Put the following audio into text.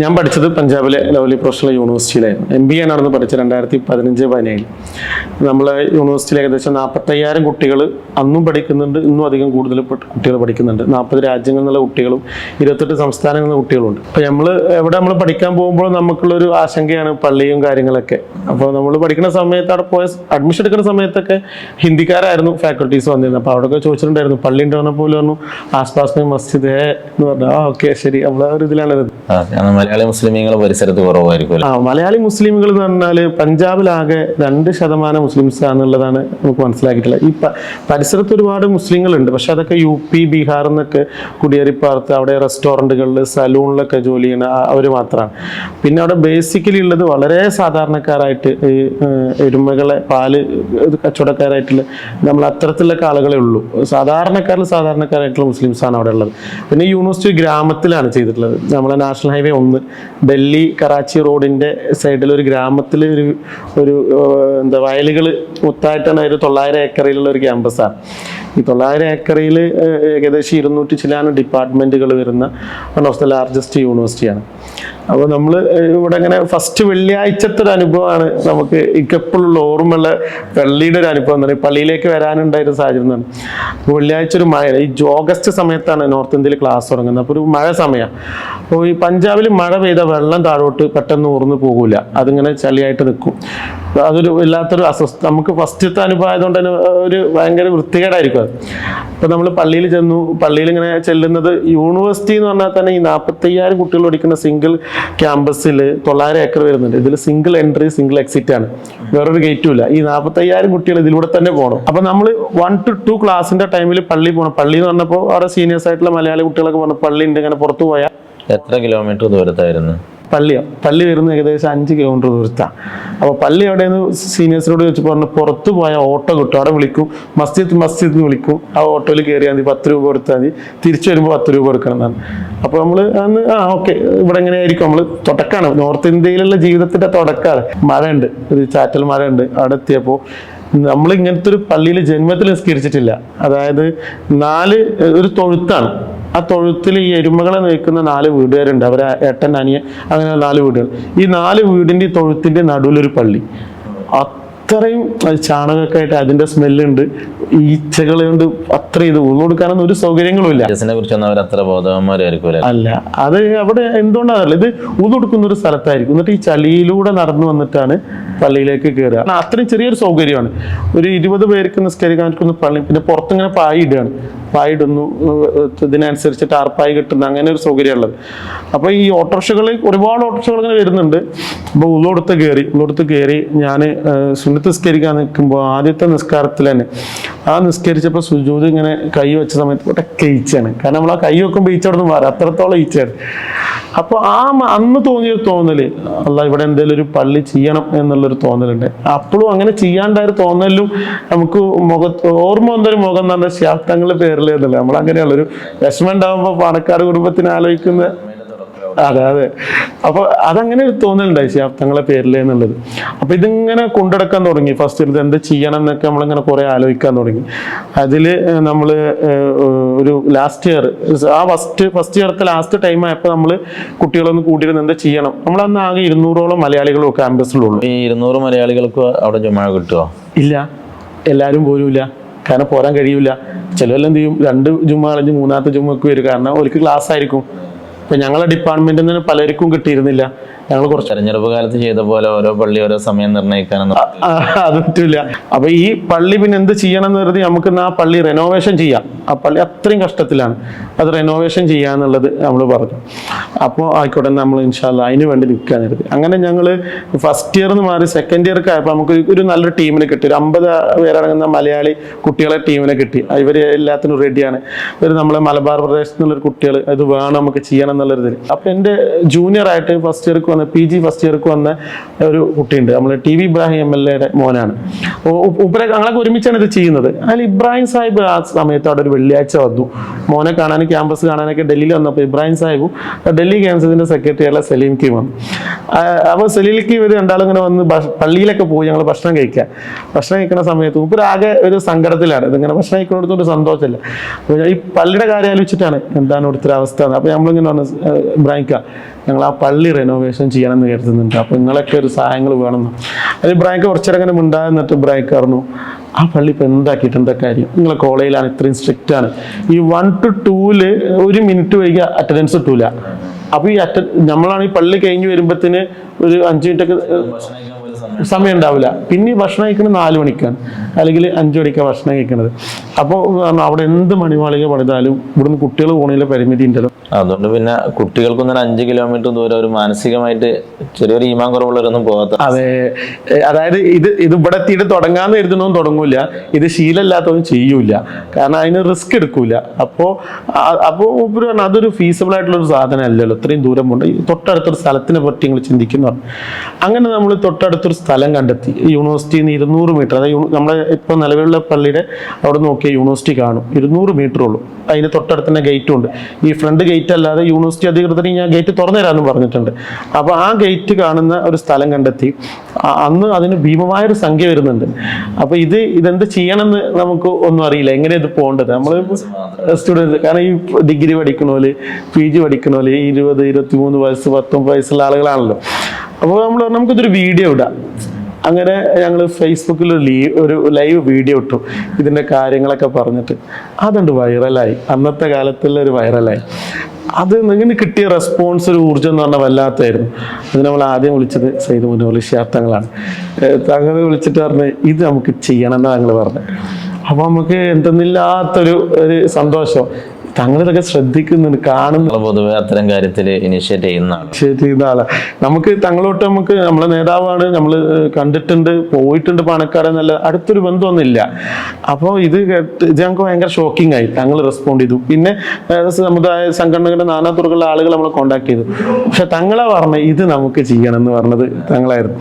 ഞാൻ പഠിച്ചത് പഞ്ചാബിലെ ലവ്ലി പ്രൊഫഷണൽ യൂണിവേഴ്സിറ്റിയിലായിരുന്നു. എം ബി എ നടന്ന് പഠിച്ചത് രണ്ടായിരത്തി പതിനഞ്ച് പതിനേഴ്. നമ്മളെ യൂണിവേഴ്സിറ്റിയിൽ ഏകദേശം നാൽപ്പത്തയ്യായിരം കുട്ടികൾ അന്നും പഠിക്കുന്നുണ്ട് ഇന്നും അധികം കൂടുതൽ കുട്ടികൾ പഠിക്കുന്നുണ്ട്. നാൽപ്പത് രാജ്യങ്ങളിൽ നിന്നുള്ള കുട്ടികളും ഇരുപത്തെട്ട് സംസ്ഥാനങ്ങളിൽ നിന്ന് കുട്ടികളുണ്ട്. അപ്പോൾ നമ്മൾ എവിടെ നമ്മൾ പഠിക്കാൻ പോകുമ്പോൾ നമുക്കുള്ളൊരു ആശങ്കയാണ് പള്ളിയും കാര്യങ്ങളൊക്കെ. അപ്പോൾ നമ്മൾ പഠിക്കുന്ന സമയത്ത് അവിടെ പോയ അഡ്മിഷൻ എടുക്കുന്ന സമയത്തൊക്കെ ഹിന്ദിക്കാരായിരുന്നു ഫാക്കൽറ്റീസ് വന്നിരുന്നത്. അപ്പോൾ അവിടെയൊക്കെ ചോദിച്ചിട്ടുണ്ടായിരുന്നു പള്ളി ഉണ്ടാകുന്ന പോലെ പറഞ്ഞു ആസ്പാസ് മസ്ജിദ് എന്ന് പറഞ്ഞു. ആ ഓക്കെ ശരി. നമ്മൾ ആ ഒരു ഇതിലാണ് മലയാളി മുസ്ലിമീങ്ങൾ പരിസരത്ത് കുറവായിരിക്കും? ആ മലയാളി മുസ്ലിമുകൾ എന്ന് പറഞ്ഞാൽ പഞ്ചാബിലാകെ രണ്ട് ശതമാനം മുസ്ലിംസ് ആണെന്നുള്ളതാണ് നമുക്ക് മനസ്സിലാക്കിയിട്ടുള്ളത്. ഈ പരിസരത്ത് ഒരുപാട് മുസ്ലിങ്ങളുണ്ട്. പക്ഷെ അതൊക്കെ യു പി ബീഹാർ എന്നൊക്കെ കുടിയേറിപ്പാർത്ത് അവിടെ റെസ്റ്റോറന്റുകളിൽ സലൂണിലൊക്കെ ജോലി ചെയ്യുന്ന അവർ മാത്രമാണ്. പിന്നെ അവിടെ ബേസിക്കലി ഉള്ളത് വളരെ സാധാരണക്കാരായിട്ട് ഈ എരുമകളെ പാൽ കച്ചവടക്കാരായിട്ടുള്ള നമ്മൾ അത്തരത്തിലുള്ള ആളുകളെ ഉള്ളൂ. സാധാരണക്കാരിൽ സാധാരണക്കാരായിട്ടുള്ള ആണ് അവിടെ ഉള്ളത്. പിന്നെ യൂണിവേഴ്സിറ്റി ഗ്രാമത്തിലാണ് ചെയ്തിട്ടുള്ളത്. നമ്മളെ നാഷണൽ ഹൈവേ ഒന്ന് ഡൽഹി കറാച്ചി റോഡിന്റെ സൈഡിൽ ഒരു ഗ്രാമത്തിൽ ഒരു ഒരു എന്താ വയലുകൾ മൊത്തമായിട്ടാണ് ഒരു തൊള്ളായിരം ഏക്കറിലുള്ള ഒരു ക്യാമ്പസാണ് ഈ തൊള്ളായിരം ഏക്കറിൽ ഏകദേശം ഇരുന്നൂറ്റി ചിലാനും ഡിപ്പാർട്ട്മെന്റുകൾ വരുന്ന വൺ ഓഫ് ദ ലാർജസ്റ്റ് യൂണിവേഴ്സിറ്റിയാണ് അപ്പോൾ നമ്മൾ ഇവിടെ ഇങ്ങനെ ഫസ്റ്റ് വെള്ളിയാഴ്ചത്തെ ഒരു അനുഭവമാണ് നമുക്ക് ഇക്കപ്പോഴുള്ള ഓർമ്മയുള്ള വെള്ളിയുടെ ഒരു അനുഭവം എന്ന് പള്ളിയിലേക്ക് വരാനുണ്ടായ ഒരു സാഹചര്യം എന്നാണ് വെള്ളിയാഴ്ച ഒരു മഴ ഈ ഓഗസ്റ്റ് സമയത്താണ് നോർത്ത് ഇന്ത്യയിൽ ക്ലാസ് തുടങ്ങുന്നത്. അപ്പോൾ ഒരു മഴ സമയം. അപ്പോൾ ഈ പഞ്ചാബിൽ മഴ പെയ്ത വെള്ളം താഴോട്ട് പെട്ടെന്ന് ഊർന്നു പോകില്ല അതിങ്ങനെ ചളിയായിട്ട് നിൽക്കും അതൊരു വല്ലാത്തൊരു അസ്വസ്ഥ നമുക്ക് ഫസ്റ്റത്തെ അനുഭവം ആയതുകൊണ്ട് തന്നെ ഒരു ഭയങ്കര വൃത്തികേടായിരിക്കും അത്. അപ്പോൾ നമ്മൾ പള്ളിയിൽ ചെന്നു പള്ളിയിൽ ഇങ്ങനെ ചെല്ലുന്നത് യൂണിവേഴ്സിറ്റി എന്ന് പറഞ്ഞാൽ തന്നെ ഈ നാൽപ്പത്തയ്യായിരം കുട്ടികൾ പഠിക്കുന്ന സിംഗിൾ ക്യാമ്പസിൽ തൊള്ളായിരം ഏക്കർ വരുന്നുണ്ട്. ഇതിൽ സിംഗിൾ എൻട്രി സിംഗിൾ എക്സിറ്റ് ആണ്. വേറൊരു ഗേറ്റും ഇല്ല. ഈ നാൽപ്പത്തയ്യായിരം കുട്ടികൾ ഇതിലൂടെ തന്നെ പോകണം അപ്പോൾ നമ്മൾ വൺ ടു ടു ക്ലാസിന്റെ ടൈമിൽ പള്ളി പോകണം പള്ളി എന്ന് പറഞ്ഞപ്പോൾ അവിടെ സീനിയേഴ്സ് ആയിട്ടുള്ള മലയാളി കുട്ടികളൊക്കെ പറഞ്ഞു പള്ളി ഉണ്ട് ഇങ്ങനെ പുറത്തു പോയാൽ എത്ര കിലോമീറ്റർ ദൂരത്തായിരുന്നു? പള്ളിയോ പള്ളി വരുന്ന ഏകദേശം അഞ്ച് കിലോമീറ്റർ ദൂരത്താണ് അപ്പോൾ പള്ളി എവിടെയെന്ന് സീനിയേഴ്സിനോട് ചോദിച്ചു പറഞ്ഞു പുറത്ത് പോയ ഓട്ടോ കിട്ടും അവിടെ വിളിക്കും. മസ്ജിദ് മസ്ജിദ് വിളിക്കും. ആ ഓട്ടോയിൽ കയറിയാൽ മതി പത്ത് രൂപ കൊടുത്താൽ മതി. തിരിച്ചു വരുമ്പോൾ പത്ത് രൂപ കൊടുക്കണം എന്നാണ്. അപ്പോൾ നമ്മൾ അന്ന് ആ ഓക്കെ ഇവിടെ എങ്ങനെ ആയിരിക്കും? നമ്മൾ തുടക്കമാണ് നോർത്ത് ഇന്ത്യയിലുള്ള ജീവിതത്തിന്റെ തുടക്കമാണ് മഴയുണ്ട് ഒരു ചാറ്റൽ മഴയുണ്ട് അവിടെ എത്തിയപ്പോൾ നമ്മൾ ഇങ്ങനത്തെ ഒരു പള്ളിയിൽ ജന്മത്തിൽ നിസ്കരിച്ചിട്ടില്ല. അതായത് നാല് ഒരു തൊഴുത്താണ്. ആ തൊഴുത്തിൽ ഈ എരുമകളെ നിൽക്കുന്ന നാല് വീടുകാരുണ്ട്. അവരെ ഏട്ടൻ അനിയൻ അങ്ങനെ നാല് വീടുകൾ. ഈ നാല് വീടിന്റെ തൊഴുത്തിന്റെ തൊഴുത്തിന്റെ നടുവിലൊരു പള്ളി. അത്രയും അത് ചാണകമൊക്കെ ആയിട്ട് അതിന്റെ സ്മെല്ലുണ്ട്. ഈച്ചകൾ കൊണ്ട് അത്ര ഇത് ഊന്നു കൊടുക്കാനൊന്നും ഒരു സൗകര്യങ്ങളും ഇല്ല. കുറിച്ചൊന്നും അവർ അത്ര ബോധവാന്മാരായിരിക്കും അല്ല. അത് അവിടെ എന്തുകൊണ്ടാണല്ലോ ഇത് ഊന്നു കൊടുക്കുന്ന ഒരു സ്ഥലത്തായിരിക്കും. എന്നിട്ട് ഈ ചളിയിലൂടെ നടന്നു വന്നിട്ടാണ് പള്ളിയിലേക്ക് കയറുക അത്രയും ചെറിയൊരു സൗകര്യമാണ്. ഒരു ഇരുപത് പേർക്ക് നിസ്കരിക്കാൻ പള്ളി പിന്നെ പുറത്തിങ്ങനെ പായി ഇടുകയാണ് പായി ഇടുന്നു ഇതിനനുസരിച്ച് ടാർപ്പായി കിട്ടുന്ന അങ്ങനെ ഒരു സൗകര്യമുള്ളത്. അപ്പോൾ ഈ ഓട്ടോറിക്ഷകൾ ഒരുപാട് ഓട്ടോറിക്ഷകൾ ഇങ്ങനെ വരുന്നുണ്ട്. അപ്പോൾ ഉള്ളോടുത്ത് കയറി ഉള്ളോടുത്ത് കയറി ഞാൻ സുന്നത്ത് നിസ്കരിക്കാൻ നിൽക്കുമ്പോൾ ആദ്യത്തെ നിസ്കാരത്തിൽ തന്നെ ആ നിസ്കരിച്ചപ്പോൾ സുജൂത് ഇങ്ങനെ കൈ വെച്ച സമയത്ത് ഒട്ടൊക്കെ ഈച്ചയാണ് കാരണം നമ്മൾ ആ കൈ വെക്കുമ്പോൾ ഈച്ച അവിടെ നിന്ന് മാറി. അത്രത്തോളം ഈച്ചയാണ്. അപ്പോൾ ആ അന്ന് തോന്നിയൊരു തോന്നൽ അല്ല ഇവിടെ എന്തെങ്കിലും ഒരു പള്ളി ചെയ്യണം എന്നുള്ളൊരു തോന്നലുണ്ട്. അപ്പോഴും അങ്ങനെ ചെയ്യാണ്ടായ ഒരു തോന്നലും നമുക്ക് മുഖത്ത് ഓർമ്മ വന്നൊരു മുഖം എന്ന് പറഞ്ഞാൽ ശാസ്ത്രങ്ങളുടെ പേരിൽ എന്നല്ല നമ്മൾ അങ്ങനെയുള്ളൊരു വിഷമം ഉണ്ടാകുമ്പോൾ പണക്കാർ കുടുംബത്തിന് ആലോചിക്കുന്ന അതെ അതെ. അപ്പൊ അതങ്ങനെ ഒരു തോന്നലുണ്ടായി ശാബ്ദങ്ങളെ പേരിൽ എന്നുള്ളത്. അപ്പൊ ഇതിങ്ങനെ കൊണ്ടെടുക്കാൻ തുടങ്ങി. ഫസ്റ്റ് ഇത് എന്ത് ചെയ്യണം എന്നൊക്കെ നമ്മളിങ്ങനെ കുറെ ആലോചിക്കാൻ തുടങ്ങി. അതിൽ നമ്മൾ ഒരു ലാസ്റ്റ് ഇയർ ആ ഫസ്റ്റ് ഫസ്റ്റ് ഇയർത്തെ ലാസ്റ്റ് ടൈം ആയപ്പോൾ നമ്മൾ കുട്ടികളൊന്ന് കൂട്ടിയിരുന്ന് എന്താ ചെയ്യണം. നമ്മൾ അന്ന് ആകെ ഇരുന്നൂറോളം മലയാളികളും ക്യാമ്പസിലുള്ളൂ ഈ ഇരുന്നൂറ് മലയാളികൾക്ക് അവിടെ ജമാ കിട്ടുമോ ഇല്ല. എല്ലാരും പോരുമില്ല കാരണം പോരാൻ കഴിയൂല. ചിലവെല്ലാം എന്ത് ചെയ്യും? രണ്ട് ജുമ്മ കളഞ്ഞ് മൂന്നാമത്തെ ജുമ്മക്ക് വരും. കാരണം അവർക്ക് ക്ലാസ് ആയിരിക്കും. ഇപ്പൊ ഞങ്ങളുടെ ഡിപ്പാർട്ട്മെന്റിൽ നിന്ന് പലർക്കും കിട്ടിയിരുന്നില്ല. ഞങ്ങൾ കുറച്ച് തെരഞ്ഞെടുപ്പ് കാലത്ത് ചെയ്ത പോലെ ഓരോ പള്ളി ഓരോ സമയം നിർണയിക്കാനൊന്നും അത് പറ്റില്ല അപ്പൊ ഈ പള്ളി പിന്നെ എന്ത് ചെയ്യണം എന്ന് കരുതി നമുക്ക് ആ പള്ളി റെനോവേഷൻ ചെയ്യാം. ആ പള്ളി അത്രയും കഷ്ടത്തിലാണ്. അത് റെനോവേഷൻ ചെയ്യാന്നുള്ളത് നമ്മൾ പറഞ്ഞു. അപ്പോൾ ആയിക്കോട്ടെ നമ്മൾ ഇൻഷാല്ല അതിന് വേണ്ടി നിൽക്കാൻ കരുതി. അങ്ങനെ ഞങ്ങൾ ഫസ്റ്റ് ഇയർന്ന് മാറി സെക്കൻഡ് ഇയർക്ക് ആയപ്പോൾ നമുക്ക് ഒരു നല്ലൊരു ടീമിനെ കിട്ടി. ഒരു അമ്പത് പേരടങ്ങുന്ന മലയാളി കുട്ടികളെ ടീമിനെ കിട്ടി. ഇവർ എല്ലാത്തിനും റെഡിയാണ് ഇവർ നമ്മളെ മലബാർ പ്രദേശത്തുള്ള കുട്ടികൾ ഇത് വേണം നമുക്ക് ചെയ്യണം എന്നുള്ളൊരു ഇതിൽ അപ്പോൾ എന്റെ ജൂനിയർ ആയിട്ട് ഫസ്റ്റ് ഇയർക്ക് വന്ന പി ജി ഫസ്റ്റ് ഇയർക്ക് വന്ന ഒരു കുട്ടിയുണ്ട്. നമ്മൾ T V Ibrahim M L എയുടെ മോനാണ്. ഉപ്പര ഞങ്ങളൊക്കെ ഒരുമിച്ചാണ് ഇത് ചെയ്യുന്നത്. അതിൽ ഇബ്രാഹിം സാഹിബ് ആ സമയത്ത് അവിടെ ഒരു വെള്ളിയാഴ്ച വന്നു. മോനെ കാണാൻ ക്യാമ്പസ് കാണാനൊക്കെ ഡൽഹിയിൽ വന്നപ്പോൾ ഇബ്രാഹിം സാഹിബും ഡൽഹി ക്യാമ്പസിന്റെ സെക്രട്ടറി ആയ സലീം കീം വന്നു. അപ്പോൾ സലീലിക്ക് ഇവർ രണ്ടാളും ഇങ്ങനെ വന്ന് പള്ളിയിലൊക്കെ പോയി ഞങ്ങൾ ഭക്ഷണം കഴിക്കുക ഭക്ഷണം കഴിക്കുന്ന സമയത്ത് ഉപ്പര ആകെ ഒരു സങ്കടത്തിലാണ്. ഇതിങ്ങനെ ഭക്ഷണം കഴിക്കുന്ന ഒരു സന്തോഷമില്ല. അപ്പോൾ ഈ പള്ളിയുടെ കാര്യം ആലോചിച്ചിട്ടാണ് എന്താണ് ഇവിടുത്തെ അവസ്ഥ. അപ്പോൾ നമ്മളിങ്ങനെ പറഞ്ഞു ഇബ്രാഹിക്ക ഞങ്ങൾ ആ പള്ളി റെനോവേഷൻ ചെയ്യണമെന്ന് കരുതുന്നുണ്ട്. അപ്പോൾ നിങ്ങളൊക്കെ ഒരു സഹായങ്ങൾ വേണമെന്ന്. അത് ഇബ്രാഹിക്ക് കുറച്ചേരം അങ്ങനെ മിണ്ടാന്നിട്ട് ഇബ്രാഹിക്ക് പറഞ്ഞു ആ പള്ളി ഇപ്പം എന്താക്കിയിട്ട് എന്താ കാര്യം? നിങ്ങളെ കോളേജിലാണ് ഇത്രയും സ്ട്രിക്റ്റ് ആണ്. ഈ വൺ ടു ടൂൽ ഒരു മിനിറ്റ് വൈകി അറ്റൻഡൻസ് കിട്ടൂല. അപ്പോൾ ഈ അറ്റ നമ്മളാണ് ഈ പള്ളി കഴിഞ്ഞ് വരുമ്പോഴത്തേന് ഒരു അഞ്ച് മിനിറ്റ് ഒക്കെ സമയം ഉണ്ടാവില്ല പിന്നെ ഈ ഭക്ഷണം കഴിക്കുന്നത് നാല് മണിക്കാണ്. അല്ലെങ്കിൽ അഞ്ചു മണിക്കാണ് ഭക്ഷണം കഴിക്കുന്നത്. അപ്പോൾ അവിടെ എന്ത് മണിമാളിക പണിതാലും ഇവിടുന്ന് കുട്ടികൾ പോകണതിലെ പരിമിതി ഉണ്ടല്ലോ. അതുകൊണ്ട് പിന്നെ കുട്ടികൾക്കൊന്നും ഒരു അഞ്ച് കിലോമീറ്റർ ദൂരം ഒരു മാനസികമായിട്ട് ചെറിയൊരു ഈമാൻ കുറവുള്ളവരൊന്നും പോകാത്ത അതെ. അതായത് ഇത് ഇത് ഇവിടെ എത്തിയിട്ട് തുടങ്ങാന്ന് കരുതണവും തുടങ്ങൂല ഇത് ശീലമില്ലാത്തതും ചെയ്യൂല കാരണം അതിന് റിസ്ക് എടുക്കൂല അപ്പോ അപ്പോ മൂപ്പര് അതൊരു ഫീസിബിൾ ആയിട്ടുള്ള ഒരു സാധനം അല്ലല്ലോ ഇത്രയും ദൂരം പോകേണ്ട. തൊട്ടടുത്തൊരു സ്ഥലത്തിനെ പറ്റി നിങ്ങൾ ചിന്തിക്കുന്നു അങ്ങനെ നമ്മൾ തൊട്ടടുത്തൊരു സ്ഥലം കണ്ടെത്തി. യൂണിവേഴ്സിറ്റി നിന്ന് ഇരുന്നൂറ് മീറ്റർ അതായത് നമ്മുടെ ഇപ്പൊ നിലവിലുള്ള പള്ളിയുടെ അവിടെ നോക്കിയ യൂണിവേഴ്സിറ്റി കാണും. ഇരുന്നൂറ് മീറ്റർ ഉള്ളൂ. അതിന് തൊട്ടടുത്ത് തന്നെ ഗേറ്റും ഉണ്ട്. ഈ ഫ്രണ്ട് ഗേറ്റ് അല്ലാതെ യൂണിവേഴ്സിറ്റി അധികൃതർ ഞാൻ ഗേറ്റ് തുറന്നു തരാമെന്ന് പറഞ്ഞിട്ടുണ്ട്. അപ്പോൾ ആ ഗേറ്റ് കാണുന്ന ഒരു സ്ഥലം കണ്ടെത്തി. അന്ന് അതിന് ഭീമമായ ഒരു സംഖ്യ വരുന്നുണ്ട്. അപ്പോൾ ഇത് ഇതെന്ത് ചെയ്യണമെന്ന് നമുക്ക് ഒന്നും അറിയില്ല. എങ്ങനെ ഇത് പോകേണ്ടത്? നമ്മൾ സ്റ്റുഡൻസ് കാരണം ഈ ഡിഗ്രി പഠിക്കണോൽ പി ജി പഠിക്കണോൽ ഇരുപത് ഇരുപത്തി മൂന്ന് വയസ്സ് പത്തൊമ്പത് വയസ്സുള്ള ആളുകളാണല്ലോ. അപ്പോൾ നമ്മൾ നമുക്കിതൊരു വീഡിയോ ഇടാം. അങ്ങനെ ഞങ്ങൾ ഫേസ്ബുക്കിൽ ഒരു ലീവ് വീഡിയോ ഇട്ടു. ഇതിന്റെ കാര്യങ്ങളൊക്കെ പറഞ്ഞിട്ട്. അതുണ്ട് വൈറലായി അന്നത്തെ കാലത്തുള്ള ഒരു വൈറലായി അത് ഇങ്ങനെ കിട്ടിയ റെസ്പോൺസ് ഒരു ഊർജം എന്ന് പറഞ്ഞാൽ വല്ലാത്തായിരുന്നു. അത് നമ്മൾ ആദ്യം വിളിച്ചത് സൈദ് മുനോലി തങ്ങളാണ് തങ്ങൾ വിളിച്ചിട്ട് പറഞ്ഞ് ഇത് നമുക്ക് ചെയ്യണം എന്നാണ് ഞങ്ങൾ പറഞ്ഞത് അപ്പോൾ നമുക്ക് എന്തെന്നില്ലാത്തൊരു ഒരു സന്തോഷം. തങ്ങൾ ഇതൊക്കെ ശ്രദ്ധിക്കുന്നുണ്ട് കാണുന്നു. പൊതുവെ അത്തരം കാര്യത്തിൽ ഇനിഷ്യേറ്റ് ചെയ്യുന്ന ഇനിഷ്യേറ്റ് ചെയ്ത ആളാണ് നമുക്ക് തങ്ങളോട്ട് നമുക്ക് നമ്മളെ നേതാവാണ് നമ്മൾ കണ്ടിട്ടുണ്ട് പോയിട്ടുണ്ട് പണക്കാരെന്നല്ല അടുത്തൊരു ബന്ധമൊന്നുമില്ല. അപ്പോൾ ഇത് കേട്ട് ഇത് ഞങ്ങൾക്ക് ഭയങ്കര ഷോക്കിംഗ് ആയി. തങ്ങൾ റെസ്പോണ്ട് ചെയ്തു. പിന്നെ സമുദായ സംഘടനകളുടെ നാനാ തുറകളുടെ ആളുകൾ നമ്മളെ കോണ്ടാക്ട് ചെയ്തു. പക്ഷെ തങ്ങളെ പറഞ്ഞ ഇത് നമുക്ക് ചെയ്യണം എന്ന് പറഞ്ഞത് തങ്ങളായിരുന്നു.